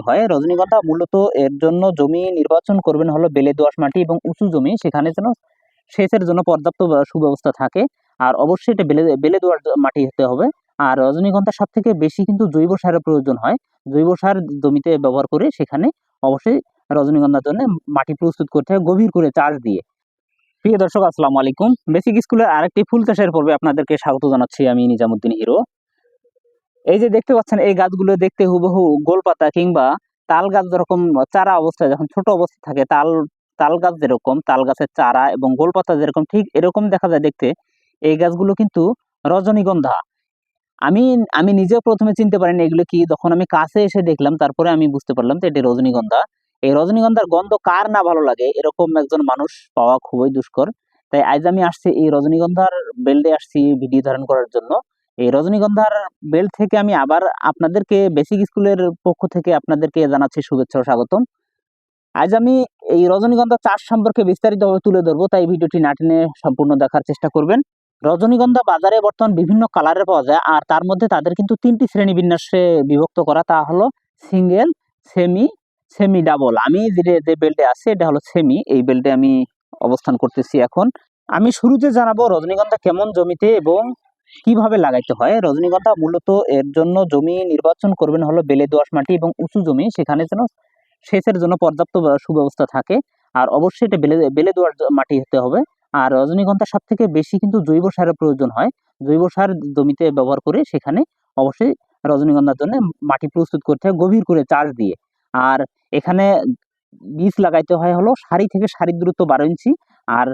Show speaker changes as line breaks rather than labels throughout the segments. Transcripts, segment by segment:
হয়। রজনীগন্ধা মূলত এর জন্য জমি নির্বাচন করবেন হলো বেলে দোআঁশ মাটি এবং উঁচু জমি, সেখানে যেন সেচের জন্য পর্যাপ্ত সুব্যবস্থা থাকে। আর অবশ্যই এটা বেলে বেলে দোআঁশ মাটি হতে হবে। আর রজনীগন্ধা সব থেকে বেশি কিন্তু জৈব সারের প্রয়োজন হয়। জৈব সার জমিতে ব্যবহার করে সেখানে অবশ্যই রজনীগন্ধার জন্য মাটি প্রস্তুত করতে হয় গভীর করে চাষ দিয়ে। প্রিয় দর্শক, আসসালামু আলাইকুম। বেসিক স্কুলের আরেকটি ফুল চাষের পর্বে আপনাদেরকে স্বাগত জানাচ্ছি। আমি নিজামুদ্দিন হিরো। এই যে দেখতে পাচ্ছেন, এই গাছগুলো দেখতে হুবহু গোলপাতা কিংবা তাল গাছ যেরকম চারা অবস্থায় যখন ছোট অবস্থা থাকে, তাল তাল গাছ যেরকম, তাল গাছের চারা এবং গোলপাতা যেরকম, ঠিক এরকম দেখা যায় দেখতে, এই গাছগুলো কিন্তু রজনীগন্ধা। আমি আমি নিজেও প্রথমে চিনতে পারিনি এগুলো কি, যখন আমি কাছে এসে দেখলাম, তারপরে আমি বুঝতে পারলাম যে এটি রজনীগন্ধা। এই রজনীগন্ধার গন্ধ কার না ভালো লাগে, এরকম একজন মানুষ পাওয়া খুবই দুষ্কর। তাই আজ আমি আসছি এই রজনীগন্ধার বেল্টে আসছি, ভিডিও ধারণ করার জন্য। এই রজনীগন্ধার বেল্ট থেকে আমি আবার আপনাদেরকে বেসিক স্কুলের পক্ষ থেকে আপনাদেরকে জানাচ্ছি শুভেচ্ছা ও স্বাগতম। আজ আমি এই রজনীগন্ধা চাষ সম্পর্কে বিস্তারিতভাবে তুলে ধরবো, তাই ভিডিওটি না টেনে সম্পূর্ণ দেখার চেষ্টা করবেন। রজনীগন্ধা বাজারে বর্তমান বিভিন্ন কালারে পাওয়া যায়, আর তার মধ্যে তাদের কিন্তু তিনটি শ্রেণি বিন্যাসে বিভক্ত করা, তা হলো সিঙ্গেল সেমি সেমি ডাবল আমি যে যে বেল্টে আছে, এটা হলো সেমি এই বেল্টে আমি অবস্থান করতেছি এখন। আমি শুরুতে জানাব রজনীগন্ধা কেমন জমিতে এবং কীভাবে লাগাইতে হয়? রজনীগন্ধা মূলত এর জন্য জমি নির্বাচন করবেন হলো বেলে দোআঁশ মাটি এবং উঁচু জমি, সেখানে যেন সেচের জন্য পর্যাপ্ত সুব্যবস্থা থাকে। আর অবশ্যই এটা বেলে বেলে দোআঁশ মাটি হতে হবে। আর রজনীগন্ধা সব থেকে বেশি কিন্তু জৈব সারের প্রয়োজন হয়। জৈব সার জমিতে ব্যবহার করে সেখানে অবশ্যই রজনীগন্ধার জন্য মাটি প্রস্তুত করতে হয়, গভীর করে চাষ দিয়ে। আর এখানে বীজ লাগাইতে হয় হলো সারি থেকে সারির দূরত্ব বারো ইঞ্চি। আর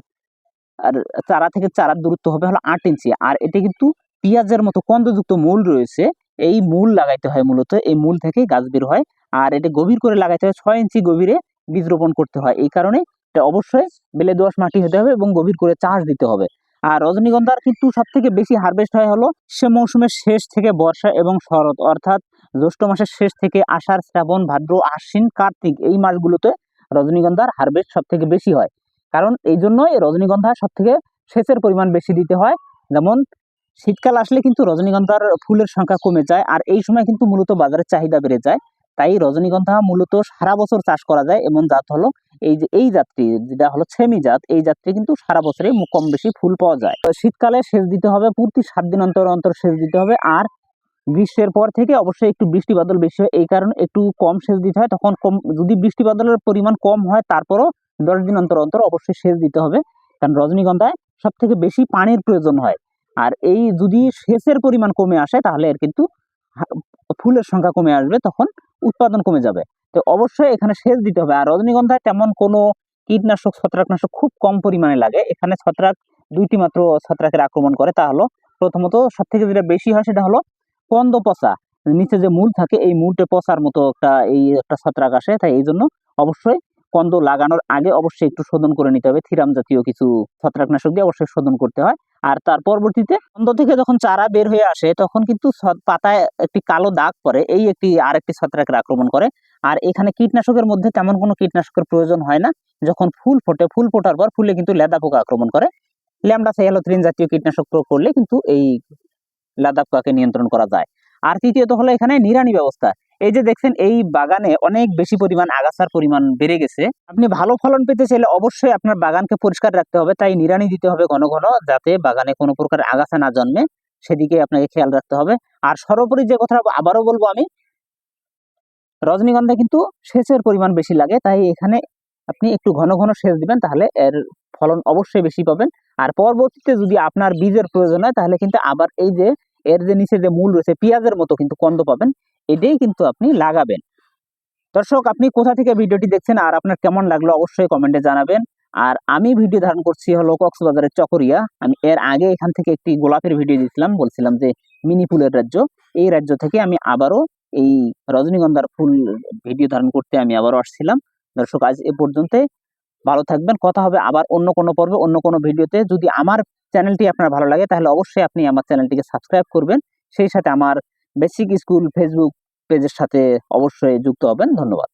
আর চারা থেকে চারার দূরত্ব হবে হলো আট ইঞ্চি। আর এটা কিন্তু পেঁয়াজের মতো কন্দযুক্ত মূল রয়েছে, এই মূল লাগাইতে হয় মূলত, এই মূল থেকেই গাছ বের হয়। আর এটা গভীর করে লাগাইতে হয় ছয় ইঞ্চি গভীরে বীজ রোপণ করতে হয়। এই কারণে এটা অবশ্যই বেলে দোআঁশ মাটি হতে হবে এবং গভীর করে চাষ দিতে হবে। আর রজনীগন্ধার কিন্তু সব থেকে বেশি হারভেস্ট হয় হলো সে মৌসুমের শেষ থেকে বর্ষা এবং শরৎ। অর্থাৎ জ্যৈষ্ঠ মাসের শেষ থেকে আষাঢ়, শ্রাবণ, ভাদ্র, আশ্বিন, কার্তিক এই মাসগুলোতে রজনীগন্ধার হারভেস্ট সব থেকে বেশি হয়। কারণ এই জন্যই রজনীগন্ধা সব থেকে সেচের পরিমাণ বেশি দিতে হয়। যেমন শীতকাল আসলে কিন্তু রজনীগন্ধার ফুলের সংখ্যা কমে যায় আর এই সময় কিন্তু মূলত বাজারের চাহিদা বেড়ে যায়। তাই রজনীগন্ধা মূলত সারা বছর চাষ করা যায় এমন জাত হলো এই যে, এই জাতটি যেটা হলো সেমি জাত। এই জাতটি কিন্তু সারা বছরই মু- কম বেশি ফুল পাওয়া যায়। শীতকালে সেচ দিতে হবে, প্রতি সাত দিন অন্তর অন্তর সেচ দিতে হবে আর গ্রীষ্মের পর থেকে অবশ্যই একটু বৃষ্টি বাদল বেশি হয়। এই কারণে একটু কম সেচ দিতে হয়। তখন কম, যদি বৃষ্টি বাদলের পরিমাণ কম হয় তারপরও দশ দিন অন্তর অন্তর অবশ্যই সেচ দিতে হবে। কারণ রজনীগন্ধায় সব থেকে বেশি পানির প্রয়োজন হয়। আর এই যদি সেচের পরিমাণ কমে আসে, তাহলে এর কিন্তু ফুলের সংখ্যা কমে আসবে, তখন উৎপাদন কমে যাবে। তো অবশ্যই এখানে সেচ দিতে হবে। আর রজনীগন্ধায় তেমন কোনো কীটনাশক, ছত্রাকনাশক খুব কম পরিমাণে লাগে। এখানে ছত্রাক, দুইটি মাত্র ছত্রাকের আক্রমণ করে। তা হলো, প্রথমত সব থেকে যেটা বেশি হয়, সেটা হলো কন্দ পচা নিচে যে মূল থাকে, এই মূলটে পচার মতো একটা, এই একটা ছত্রাক আসে। তাই এই জন্য অবশ্যই কন্দ লাগানোর আগে অবশ্যই একটু শোধন করে নিতে হবে। থিরাম জাতীয় কিছু ছত্রাকনাশক দিয়ে অবশ্যই শোধন করতে হয়। আর তার পরবর্তীতে কন্দ থেকে যখন চারা বের হয়ে আসে, তখন কিন্তু পাতায় একটি কালো দাগ পরে এই একটি আরেকটি ছত্রাকের আক্রমণ করে। আর এখানে কীটনাশকের মধ্যে তেমন কোনো কীটনাশকের প্রয়োজন হয় না। যখন ফুল ফোটে, ফুল ফোটার পর ফুলে কিন্তু লেদা পোকা আক্রমণ করে। ল্যামডা সাইহালোথ্রিন জাতীয় কীটনাশক প্রয়োগ করলে কিন্তু এই লেদা পোকাকে নিয়ন্ত্রণ করা যায়। আর তৃতীয়ত হলো এখানে নিরানি ব্যবস্থা। এই যে দেখছেন, এই বাগানে অনেক বেশি পরিমাণ আগাছার পরিমাণ বেড়ে গেছে। আপনি ভালো ফলন পেতে চাইলে অবশ্যই আপনার বাগানকে পরিষ্কার রাখতে হবে, তাই নিড়ানি দিতে হবে ঘন ঘন, যাতে বাগানে কোনো প্রকার আগাছা না জন্মে। সেদিকে আপনাকে খেয়াল রাখতে হবে। আর সর্বোপরি যে কথা আবারও বলব আমি, রজনীগন্ধা কিন্তু সেচের পরিমাণ বেশি লাগে, তাই এখানে আপনি একটু ঘন ঘন সেচ দিবেন, তাহলে এর ফলন অবশ্যই বেশি পাবেন। আর পরবর্তীতে যদি আপনার বীজের প্রয়োজন হয়, তাহলে কিন্তু আবার এই যে এর যে নিচে যে মূল রয়েছে, পেঁয়াজের মতো কিন্তু কন্দ পাবেন, এটাই কিন্তু আপনি লাগাবেন। দর্শক, আপনি কোথা থেকে ভিডিওটি দেখছেন আর আপনার কেমন লাগল অবশ্যই কমেন্টে জানাবেন। আর আমি ভিডিও ধারণ করছি হলো কক্সবাজারের চকরিয়া। আমি এর আগে এখান থেকে একটি গোলাপের ভিডিও দিয়েছিলাম, বলছিলাম যে মিনি ফুলের রাজ্য। এই রাজ্য থেকে আমি আবারও এই রজনীগন্ধার ফুল ভিডিও ধারণ করতে আমি আবারও আসছিলাম। দর্শক, আজ এ পর্যন্ত ভালো থাকবেন। কথা হবে আবার অন্য কোনো পর্বে, অন্য কোনো ভিডিওতে। যদি আমার চ্যানেলটি আপনার ভালো লাগে, তাহলে অবশ্যই আপনি আমার চ্যানেলটিকে সাবস্ক্রাইব করবেন। সেই সাথে আমার বেসিক স্কুল ফেসবুক পেজের সাথে অবশ্যই যুক্ত হবেন। ধন্যবাদ।